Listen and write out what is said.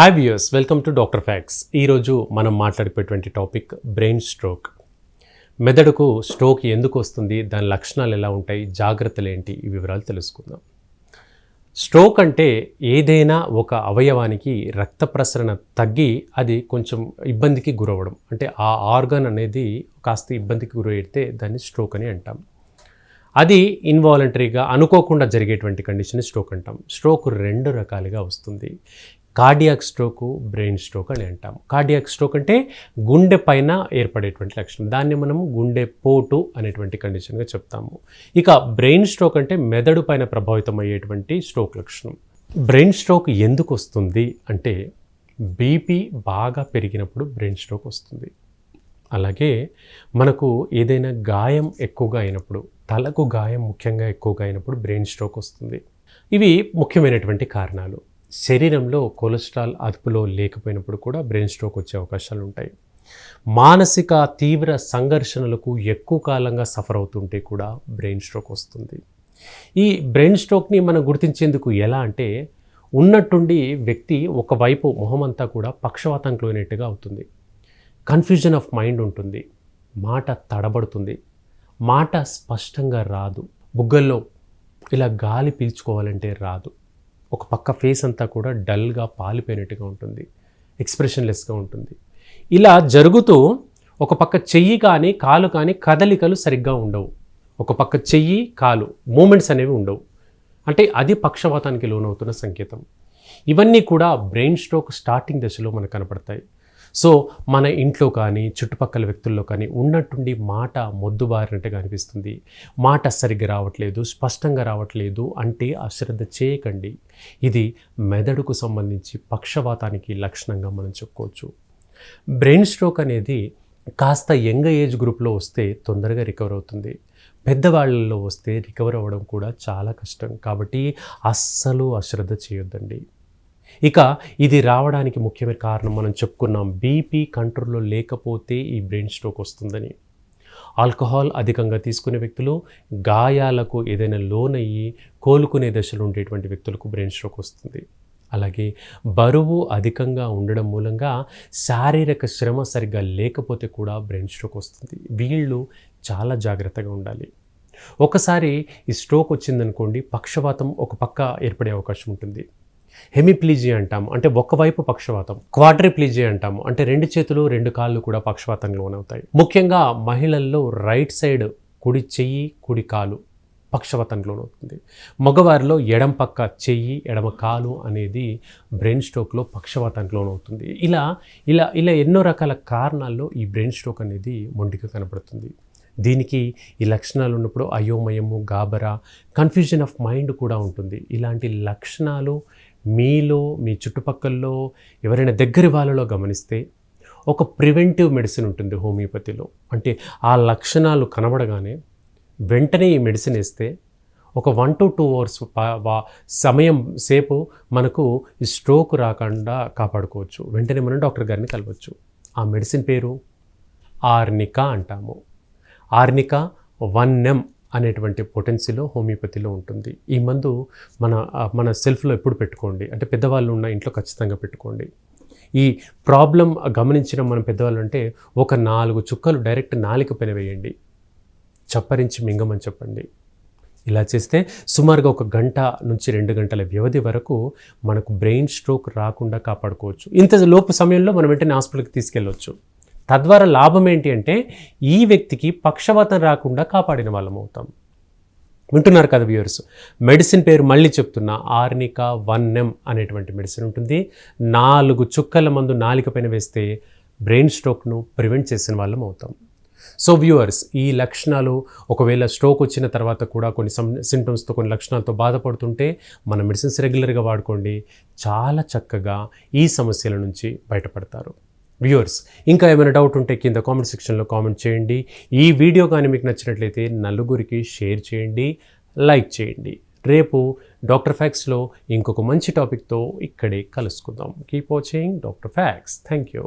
Hi viewers welcome to doctor facts ఈరోజు మనం మాట్లాడిపోయేటువంటి టాపిక్ బ్రెయిన్ స్ట్రోక్. మెదడుకు స్ట్రోక్ ఎందుకు వస్తుంది? దాని లక్షణాలు ఎలా ఉంటాయి? జాగ్రత్తలు ఏంటి? ఈ వివరాలు తెలుసుకుందాం. స్ట్రోక్ అంటే ఏదైనా ఒక అవయవానికి రక్త ప్రసరణ తగ్గి అది కొంచెం ఇబ్బందికి గురవ్వడం. అంటే ఆ ఆర్గన్ అనేది కాస్త ఇబ్బందికి గురైతే దాన్ని స్ట్రోక్ అని అంటాం. అది ఇన్వాలంటరీగా అనుకోకుండా జరిగేటువంటి కండిషన్ స్ట్రోక్ అంటాం. స్ట్రోక్ రెండు రకాలుగా వస్తుంది. కార్డియాక్ స్ట్రోక్ బ్రెయిన్ స్ట్రోక్ అని అంటాం. కార్డియాక్ స్ట్రోక్ అంటే గుండె పైన ఏర్పడేటువంటి లక్షణం. దాన్ని మనము గుండె పోటు అనేటువంటి కండిషన్గా చెప్తాము. ఇక బ్రెయిన్ స్ట్రోక్ అంటే మెదడు పైన ప్రభావితం అయ్యేటువంటి స్ట్రోక్ లక్షణం. బ్రెయిన్ స్ట్రోక్ ఎందుకు వస్తుంది అంటే బీపీ బాగా పెరిగినప్పుడు బ్రెయిన్ స్ట్రోక్ వస్తుంది. అలాగే మనకు ఏదైనా గాయం ఎక్కువగా అయినప్పుడు తలకు గాయం ముఖ్యంగా ఎక్కువగా అయినప్పుడు బ్రెయిన్ స్ట్రోక్ వస్తుంది. ఇవి ముఖ్యమైనటువంటి కారణాలు. శరీరంలో కొలెస్ట్రాల్ అదుపులో లేకపోయినప్పుడు కూడా బ్రెయిన్ స్ట్రోక్ వచ్చే అవకాశాలు ఉంటాయి. మానసిక తీవ్ర సంఘర్షణలకు ఎక్కువ కాలంగా సఫర్ అవుతుంటే కూడా బ్రెయిన్ స్ట్రోక్ వస్తుంది. ఈ బ్రెయిన్ స్ట్రోక్ని మనం గుర్తించేందుకు ఎలా అంటే ఉన్నట్టుండి వ్యక్తి ఒకవైపు మొహమంతా కూడా పక్షవాతంకి లోనట్టుగా అవుతుంది. కన్ఫ్యూజన్ ఆఫ్ మైండ్ ఉంటుంది. మాట తడబడుతుంది. మాట స్పష్టంగా రాదు. బుగ్గల్లో ఇలా గాలి పీల్చుకోవాలంటే రాదు. ఒక పక్క ఫేస్ అంతా కూడా డల్గా పాలిపోయినట్టుగా ఉంటుంది. ఎక్స్ప్రెషన్లెస్గా ఉంటుంది. ఇలా జరుగుతూ ఒక పక్క చెయ్యి కానీ కాలు కానీ కదలికలు సరిగ్గా ఉండవు. ఒక పక్క చెయ్యి కాలు మూమెంట్స్ అనేవి ఉండవు. అంటే అది పక్షవాతానికి లోనవుతున్న సంకేతం. ఇవన్నీ కూడా బ్రెయిన్ స్ట్రోక్ స్టార్టింగ్ దశలో మనకు కనపడతాయి. సో మన ఇంట్లో కానీ చుట్టుపక్కల వ్యక్తుల్లో కానీ ఉన్నట్టుండి మాట మొద్దుబారినట్టుగా అనిపిస్తుంది. మాట సరిగ్గా రావట్లేదు స్పష్టంగా రావట్లేదు అంటే అశ్రద్ధ చేయకండి. ఇది మెదడుకు సంబంధించి పక్షవాతానికి లక్షణంగా మనం చెప్పుకోవచ్చు. బ్రెయిన్ స్ట్రోక్ అనేది కాస్త యంగ్ ఏజ్ గ్రూప్లో వస్తే తొందరగా రికవర్ అవుతుంది. పెద్దవాళ్ళలో వస్తే రికవర్ అవ్వడం కూడా చాలా కష్టం. కాబట్టి అస్సలు అశ్రద్ధ చేయొద్దండి. ఇక ఇది రావడానికి ముఖ్యమైన కారణం మనం చెప్పుకున్నాం బీపీ కంట్రోల్లో లేకపోతే ఈ బ్రెయిన్ స్ట్రోక్ వస్తుందని. ఆల్కహాల్ అధికంగా తీసుకునే వ్యక్తులు గాయాలకు ఏదైనా లోనయ్యి కోలుకునే దశలో ఉండేటువంటి వ్యక్తులకు బ్రెయిన్ స్ట్రోక్ వస్తుంది. అలాగే బరువు అధికంగా ఉండడం మూలంగా శారీరక శ్రమ సరిగ్గా లేకపోతే కూడా బ్రెయిన్ స్ట్రోక్ వస్తుంది. వీళ్ళు చాలా జాగ్రత్తగా ఉండాలి. ఒకసారి ఈ స్ట్రోక్ వచ్చిందనుకోండి పక్షవాతం ఒక పక్క ఏర్పడే అవకాశం ఉంటుంది. హెమిప్లీజీ అంటాం. అంటే ఒకవైపు పక్షవాతం క్వాడ్రిప్లీజీ అంటాము అంటే రెండు చేతులు రెండు కాళ్ళు కూడా పక్షవాతంగా లోనవుతాయి. ముఖ్యంగా మహిళల్లో రైట్ సైడ్ కుడి చెయ్యి కుడి కాలు పక్షవాతంలో లోనవుతుంది. మగవారిలో ఎడం పక్క చెయ్యి ఎడమ కాలు అనేది బ్రెయిన్ స్ట్రోక్లో పక్షవాతంలోనవుతుంది లోనవుతుంది. ఇలా ఇలా ఇలా ఎన్నో రకాల కారణాల్లో ఈ బ్రెయిన్ స్ట్రోక్ అనేది మొండిగా కనబడుతుంది. దీనికి ఈ లక్షణాలు ఉన్నప్పుడు అయోమయము గాబరా కన్ఫ్యూజన్ ఆఫ్ మైండ్ కూడా ఉంటుంది. ఇలాంటి లక్షణాలు మీలో మీ చుట్టుపక్కల్లో ఎవరైనా దగ్గరి వాళ్ళలో గమనిస్తే ఒక ప్రివెంటివ్ మెడిసిన్ ఉంటుంది హోమియోపతిలో. అంటే ఆ లక్షణాలు కనబడగానే వెంటనే ఈ మెడిసిన్ వేస్తే ఒక వన్ టు టూ అవర్స్ సమయం సేపు మనకు ఈ స్ట్రోక్ రాకుండా కాపాడుకోవచ్చు. వెంటనే మనం డాక్టర్ గారిని కలవచ్చు. ఆ మెడిసిన్ పేరు ఆర్నికా అంటాము. ఆర్నికా వన్ ఎం అనేటువంటి పొటెన్సీలో హోమియోపతిలో ఉంటుంది. ఈ మందు మన మన సెల్ఫ్లో ఎప్పుడు పెట్టుకోండి. అంటే పెద్దవాళ్ళు ఉన్న ఇంట్లో ఖచ్చితంగా పెట్టుకోండి. ఈ ప్రాబ్లం గమనించిన మనం పెద్దవాళ్ళు అంటే ఒక నాలుగు చుక్కలు డైరెక్ట్ నాలిక పైన వేయండి. చప్పరించి మింగమని చెప్పండి. ఇలా చేస్తే సుమారుగా ఒక గంట నుంచి రెండు గంటల వ్యవధి వరకు మనకు బ్రెయిన్ స్ట్రోక్ రాకుండా కాపాడుకోవచ్చు. ఇంత లోపు సమయంలో మనం వెంటనే హాస్పిటల్కి తీసుకెళ్ళవచ్చు తద్వారా లాభం ఏంటి అంటే ఈ వ్యక్తికి పక్షవాతం రాకుండా కాపాడిన వాళ్ళం అవుతాం. వింటున్నారు కదా వ్యూవర్స్ మెడిసిన్ పేరు మళ్ళీ చెప్తున్నా ఆర్నికా వన్ ఎం అనేటువంటి మెడిసిన్ ఉంటుంది. నాలుగు చుక్కల మందు నాలిక పైన వేస్తే బ్రెయిన్ స్ట్రోక్ను ప్రివెంట్ చేసిన వాళ్ళం అవుతాం. సో వ్యూవర్స్ ఈ లక్షణాలు ఒకవేళ స్ట్రోక్ వచ్చిన తర్వాత కూడా కొన్ని సమ్ సింటమ్స్తో కొన్ని లక్షణాలతో బాధపడుతుంటే మన మెడిసిన్స్ రెగ్యులర్గా వాడుకోండి. చాలా చక్కగా ఈ సమస్యల నుంచి బయటపడతారు. వ్యూవర్స్ ఇంకా ఏమైనా డౌట్ ఉంటే కింద కామెంట్ సెక్షన్లో కామెంట్ చేయండి. ఈ వీడియో కానీ మీకు నచ్చినట్లయితే నలుగురికి షేర్ చేయండి లైక్ చేయండి. రేపు డాక్టర్ ఫ్యాక్స్లో ఇంకొక మంచి టాపిక్తో ఇక్కడే కలుసుకుందాం. Keep watching doctor facts thank you